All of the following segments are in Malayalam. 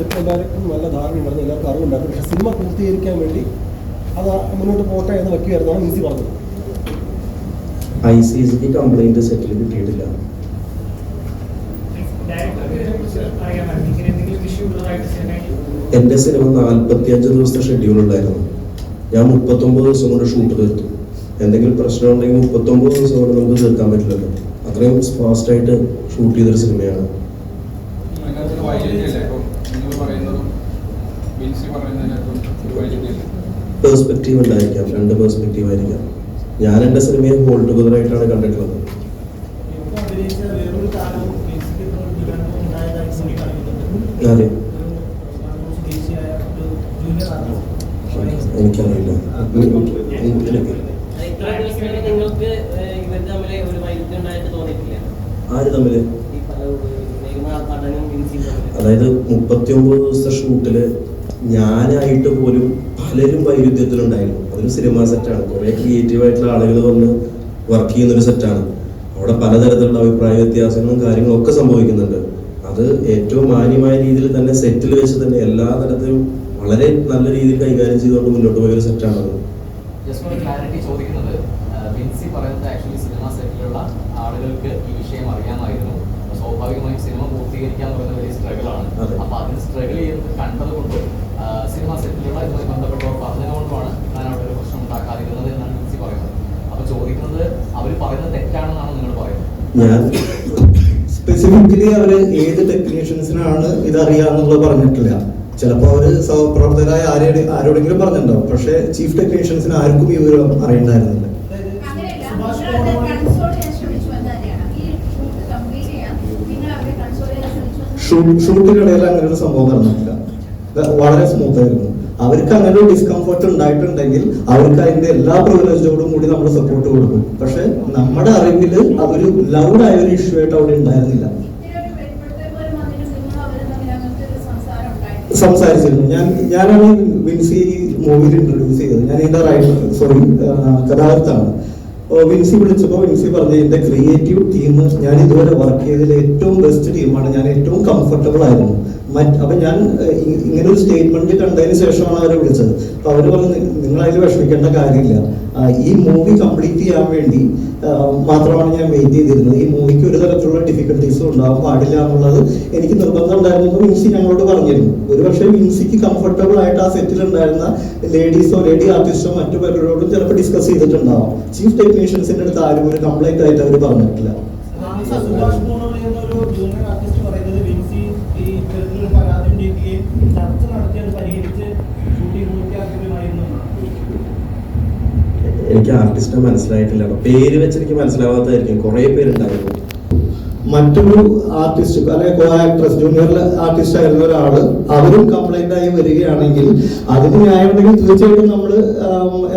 സെറ്റ് എല്ലാവർക്കും നല്ല ധാരണയുണ്ടായിരുന്നു എല്ലാവർക്കും അറിവുണ്ടായിരുന്നു. പക്ഷേ സിനിമ പൂർത്തീകരിക്കാൻ വേണ്ടി അത് മുന്നോട്ട് പോട്ടെ എന്ന് വയ്ക്കുകയായിരുന്നു ഈസി പറഞ്ഞത്. ഐ സി സിക്ക് കംപ്ലൈന്റ് സെറ്റിൽ കിട്ടിയിട്ടില്ല. എന്റെ സിനിമ നാൽപ്പത്തിയഞ്ച് ദിവസത്തെ ഷെഡ്യൂൾ ഉണ്ടായിരുന്നു. ഞാൻ മുപ്പത്തൊമ്പത് ദിവസം കൊണ്ട് ഷൂട്ട് തീർത്തു. എന്തെങ്കിലും പ്രശ്നം ഉണ്ടെങ്കിൽ മുപ്പത്തൊമ്പത് ദിവസം കൊണ്ട് നമുക്ക് തീർക്കാൻ പറ്റില്ലല്ലോ. അത്രയും ഫാസ്റ്റായിട്ട് ഷൂട്ട് ചെയ്തൊരു സിനിമയാണ് അതിനകത്തൊരു വൈരുദ്ധ്യമല്ലേ ഇപ്പം നിങ്ങൾ പറയുന്നതും പേഴ്സ്പെക്റ്റീവ് ഉണ്ടായിരിക്കാം. രണ്ട് പേഴ്സ്പെക്റ്റീവ് ആയിരിക്കാം. ഞാൻ എന്റെ സിനിമയെ ഹോൾഡ് ടുഗദർ ആയിട്ടാണ് കണ്ടിട്ടുള്ളത്. അതെ. എനിക്കറിയില്ല. ആര് തമ്മിൽ ഈ മുപ്പത്തി ഒമ്പത് അതായത് ദിവസത്തെ ഷൂട്ടിൽ ഞാനായിട്ട് പോലും പലരും വൈരുദ്ധ്യത്തിലുണ്ടായിരുന്നു. അതൊരു സിനിമ സെറ്റാണ് കുറെ ക്രിയേറ്റീവ് ആയിട്ടുള്ള ആളുകൾ വന്ന് വർക്ക് ചെയ്യുന്ന ഒരു സെറ്റാണ് അവിടെ പലതരത്തിലുള്ള അഭിപ്രായ വ്യത്യാസങ്ങളും കാര്യങ്ങളും ഒക്കെ സംഭവിക്കുന്നുണ്ട്. അത് ഏറ്റവും മാന്യമായ രീതിയിൽ തന്നെ സെറ്റിൽ വെച്ച് തന്നെ എല്ലാ തരത്തിലും വളരെ നല്ല രീതിയിൽ കൈകാര്യം ചെയ്തുകൊണ്ട് മുന്നോട്ട് പോയൊരു സെറ്റാണത് ക്ലാരിറ്റി ചോദിക്കുന്നത് പറയുന്നത് ആക്ച്വലി സിനിമ സെറ്റിലുള്ള ആളുകൾക്ക് ഈ വിഷയം അറിയാമായിരുന്നു അപ്പൊ സ്വാഭാവികമായും സിനിമ പൂർത്തീകരിക്കുക എന്ന് പറയുന്നത് വലിയ സ്ട്രഗിൾ ആണ് അതെ. അപ്പൊ അതിന് സ്ട്രഗിൾ ചെയ്യുന്നത് കണ്ടത് കൊണ്ട് സിനിമ സെറ്റിലുള്ള ഇതുമായി ബന്ധപ്പെട്ടവർ പറഞ്ഞതുകൊണ്ടുമാണ് ഞാൻ അവിടെ ഒരു പ്രശ്നം ഉണ്ടാക്കാതിരുന്നത് എന്നാണ് വിൻസി പറയുന്നത് അപ്പൊ ചോദിക്കുന്നത് അവർ പറയുന്നത് തെറ്റാണെന്നാണ് നിങ്ങൾ പറയുന്നത് ഞാൻ സ്പെസിഫിക്കലി അവർ ഏത് ടെക്നീഷ്യൻസിനാണ് ഇത് അറിയാന്നുള്ളത് പറഞ്ഞിട്ടില്ല. ചിലപ്പോൾ അവർ സഹപ്രവർത്തകരായ ആരുടെ ആരോടെങ്കിലും പറഞ്ഞിട്ടുണ്ടാവും. പക്ഷേ ചീഫ് ടെക്നീഷ്യൻസിന് ആർക്കും ഈ വിവരം അറിയണ്ടായിരുന്നില്ല ഷൂട്ടിനിടയിൽ അങ്ങനെ ഒരു സംഭവം നടന്നിട്ടില്ല. വളരെ സ്മൂത്ത് ആയിരുന്നു. അവർക്ക് അങ്ങനെ ഒരു ഡിസ്കംഫർട്ട് ഉണ്ടായിട്ടുണ്ടെങ്കിൽ അവർക്ക് അതിന്റെ എല്ലാ പ്രിവിലേജോടും കൂടി നമ്മൾ സപ്പോർട്ട് കൊടുക്കും. പക്ഷെ നമ്മുടെ അറിവിൽ അതൊരു ലൗഡ് ആയ ഒരു ഇഷ്യൂ ആയിട്ട് അവിടെ ഉണ്ടായിരുന്നില്ല. സംസാരിച്ചിരുന്നു. ഞാൻ ഞാനാണ് വിൻസി മൂവിയിൽ ഇൻട്രൊഡ്യൂസ് ചെയ്തത്. ഞാൻ ഇതിന്റെ റൈറ്റർ സോറി കഥാകൃത്താണ്. വിൻസി വിളിച്ചപ്പോൾ വിൻസി പറഞ്ഞു എന്റെ ക്രിയേറ്റീവ് ടീം ഞാൻ ഇതുവരെ വർക്ക് ചെയ്തതിൽ ഏറ്റവും ബെസ്റ്റ് ടീമാണ് ഞാൻ ഏറ്റവും കംഫർട്ടബിൾ ആയിരുന്നു. മറ്റ് അപ്പൊ ഞാൻ ഇങ്ങനെ ഒരു സ്റ്റേറ്റ്മെന്റ് കണ്ടതിന് ശേഷമാണ് അവരെ വിളിച്ചത്. അപ്പൊ അവർ പറഞ്ഞു നിങ്ങൾ അതിൽ വിഷമിക്കേണ്ട കാര്യമില്ല. ഈ മൂവി കംപ്ലീറ്റ് ചെയ്യാൻ വേണ്ടി മാത്രമാണ് ഞാൻ വെയിറ്റ് ചെയ്തിരുന്നത്. ഈ മൂവിക്ക് ഒരു തരത്തിലുള്ള ഡിഫിക്കൽട്ടീസും ഉണ്ടാവാൻ പാടില്ല എന്നുള്ളത് എനിക്ക് നിർബന്ധം ഉണ്ടായിരുന്നു മിൻസി ഞങ്ങളോട് പറഞ്ഞിരുന്നു. ഒരു പക്ഷേ മിൻസിക്ക് കംഫർട്ടബിൾ ആയിട്ട് ആ സെറ്റിൽ ഉണ്ടായിരുന്ന ലേഡീസോ ലേഡി ആർട്ടിസ്റ്റോ മറ്റു പലരോടും ചിലപ്പോൾ ഡിസ്കസ് ചെയ്തിട്ടുണ്ടാവും. ചീഫ് ടെക്നീഷ്യൻസിന്റെ അടുത്ത് ആരും ഒരു കംപ്ലൈന്റ് ആയിട്ട് അവർ പറഞ്ഞിട്ടില്ല. ഈ ഇത്തരത്തിലൊരു പരാതി ഉന്നയിക്കുകയും ചർച്ച നടത്തി അത് പരിഹരിച്ച് ഷൂട്ടിംഗ് പൂർത്തിയാക്കുകയുമായിരുന്നു. എനിക്ക് ആർട്ടിസ്റ്റിനെ മനസ്സിലായിട്ടില്ല. പേര് വെച്ച് എനിക്ക് മനസ്സിലാവാത്തതായിരിക്കും. കുറേ പേരുണ്ടായിരുന്നു. മറ്റൊരു ആർട്ടിസ്റ്റ് അല്ലെങ്കിൽ കോ ആക്ട്രസ് ജൂനിയർ ആർട്ടിസ്റ്റ് ആയിരുന്ന ഒരാൾ അവരും കംപ്ലൈന്റ് ആയി വരികയാണെങ്കിൽ അതിന് ന്യായമുണ്ടെങ്കിൽ തീർച്ചയായിട്ടും നമ്മൾ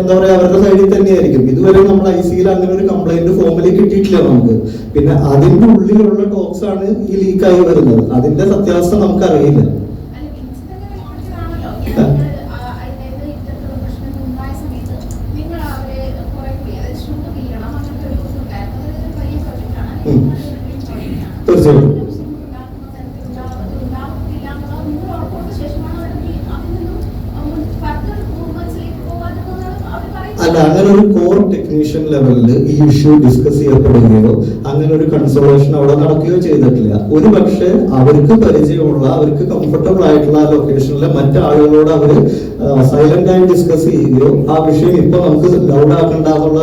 എന്താ പറയാ അവരുടെ സൈഡിൽ തന്നെയായിരിക്കും. ഇതുവരെ നമ്മൾ ഐ സിയിൽ അങ്ങനെ ഒരു കംപ്ലൈന്റ് ഫോമിൽ കിട്ടിയിട്ടില്ല നമുക്ക്. പിന്നെ അതിന്റെ ഉള്ളിലുള്ള ടോക്സ് ആണ് ഈ ലീക്കായി വരുന്നത്. അതിന്റെ സത്യാവസ്ഥ നമുക്കറിയില്ല അല്ല വിൻസി തന്നെ വെളിപ്പെടുത്തിയതാണല്ലോ ഇങ്ങനെ ആ, അതായത് ഇത്തരത്തിലുള്ള പ്രശ്നങ്ങൾ ഉണ്ടായ സമയത്ത് നിങ്ങൾ അവരെ കുറെ കൂടി അതായത് ഷൂട്ട് തീരണം അങ്ങനത്തെ ഒരു ഇതുണ്ടായിരുന്നു അതൊരു വലിയ പ്രൊജക്റ്റാണ് ഉം. തീർച്ചയായിട്ടും. നിങ്ങൾ ഉറപ്പുള്ള ശേഷമാണ് അവർ ഈ അതിൽ നിന്നും ഫർദർ മൂവ്മെന്റ്സിലേക്ക് പോകാതെന്നാണ് അവർ അല്ല പറയുന്നത് അങ്ങനെ ഒരു കോർ ടെക്നീഷ്യൻ ലെവലിൽ ഈ ഇഷ്യൂ ഡിസ്കസ് ചെയ്യപ്പെടുകയോ അങ്ങനെ ഒരു കൺസോളേഷൻ അവിടെ നടക്കുകയോ ചെയ്തിട്ടില്ല. ഒരു പക്ഷേ അവർക്ക് പരിചയമുള്ള അവർക്ക് കംഫർട്ടബിൾ ആയിട്ടുള്ള ലൊക്കേഷനിലെ മറ്റാളുകളോട് അവർ സൈലന്റ് ആയി ഡിസ്കസ് ചെയ്യുകയോ ആ വിഷയം ഇപ്പൊ നമുക്ക് ലൗഡ് ആക്കണ്ട എന്നുള്ള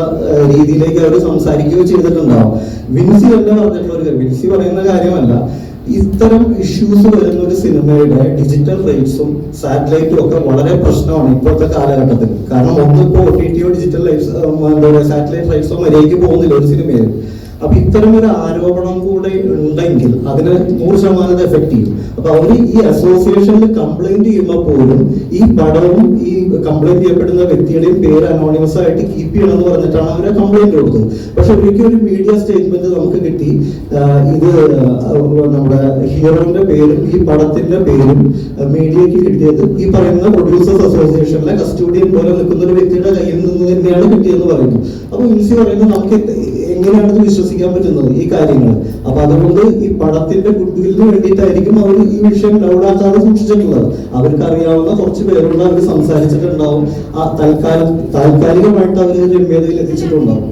രീതിയിലേക്ക് അവർ സംസാരിക്കുകയോ ചെയ്തിട്ടുണ്ടാവും. വിൻസി തന്നെ പറഞ്ഞിട്ടുള്ള ഒരു വിൻസി പറയുന്ന കാര്യമല്ല. ഇത്തരം ഇഷ്യൂസ് വരുന്ന ഒരു സിനിമയുടെ ഡിജിറ്റൽ റൈറ്റ്സും സാറ്റലൈറ്റും ഒക്കെ വളരെ പ്രശ്നമാണ് ഇപ്പോഴത്തെ കാലഘട്ടത്തിൽ. കാരണം ഒന്നും ഇപ്പോൾ ഒ ഡിജിറ്റൽ റൈറ്റ്സ് എന്താ സാറ്റലൈറ്റ് റൈറ്റ്സോ മര്യാദയ്ക്ക് പോകുന്നില്ല ഒരു സിനിമയിൽ. അപ്പൊ ഇത്തരം ഒരു ആരോപണം കൂടെ ഉണ്ടെങ്കിൽ അതിന് നൂറ് ശതമാനം എഫക്ട് ചെയ്യും. അപ്പൊ അവർ ഈ അസോസിയേഷനിൽ കംപ്ലൈന്റ് ചെയ്യുമ്പോൾ പോലും ഈ പടവും ഈ കംപ്ലൈന്റ് ചെയ്യപ്പെടുന്ന വ്യക്തിയുടെയും പേര് അനോണിമസ് ആയിട്ട് കീപ്പ് ചെയ്യണം എന്ന് പറഞ്ഞിട്ടാണ് അവരെ കംപ്ലൈന്റ് കൊടുക്കുന്നത്. പക്ഷെ ഒരിക്കലും ഒരു മീഡിയ സ്റ്റേറ്റ്മെന്റ് നമുക്ക് കിട്ടി ഇത് നമ്മുടെ ഹീറോന്റെ പേരും ഈ പടത്തിന്റെ പേരും മീഡിയക്ക് കിട്ടിയത് ഈ പറയുന്ന പ്രൊഡ്യൂസേഴ്സ് അസോസിയേഷനിലെ കസ്റ്റോഡിയൻ പോലെ നിൽക്കുന്ന ഒരു വ്യക്തിയുടെ കയ്യിൽ നിന്ന് തന്നെയാണ് കിട്ടിയെന്ന് പറയുന്നു. അപ്പൊ മിൻസി പറയുന്നത് നമുക്ക് എങ്ങനെയാണ് ഇത് വിശ്വസിക്കാൻ പറ്റുന്നത് ഈ കാര്യങ്ങൾ അപ്പൊ അതുകൊണ്ട് ഈ പടത്തിന്റെ ഗുഡ്വില്ലിന് വേണ്ടിയിട്ടായിരിക്കും അവർ ഈ വിഷയം ലൗഡാക്കാതെ സൂക്ഷിച്ചിട്ടുള്ളത്. അവർക്ക് അറിയാവുന്ന കുറച്ച് പേരോട് അവർ സംസാരിച്ചിട്ടുണ്ടാവും. ആ തൽക്കാലം താൽക്കാലികമായിട്ട് അവർ രമ്യതയിൽ എത്തിച്ചിട്ടുണ്ടാവും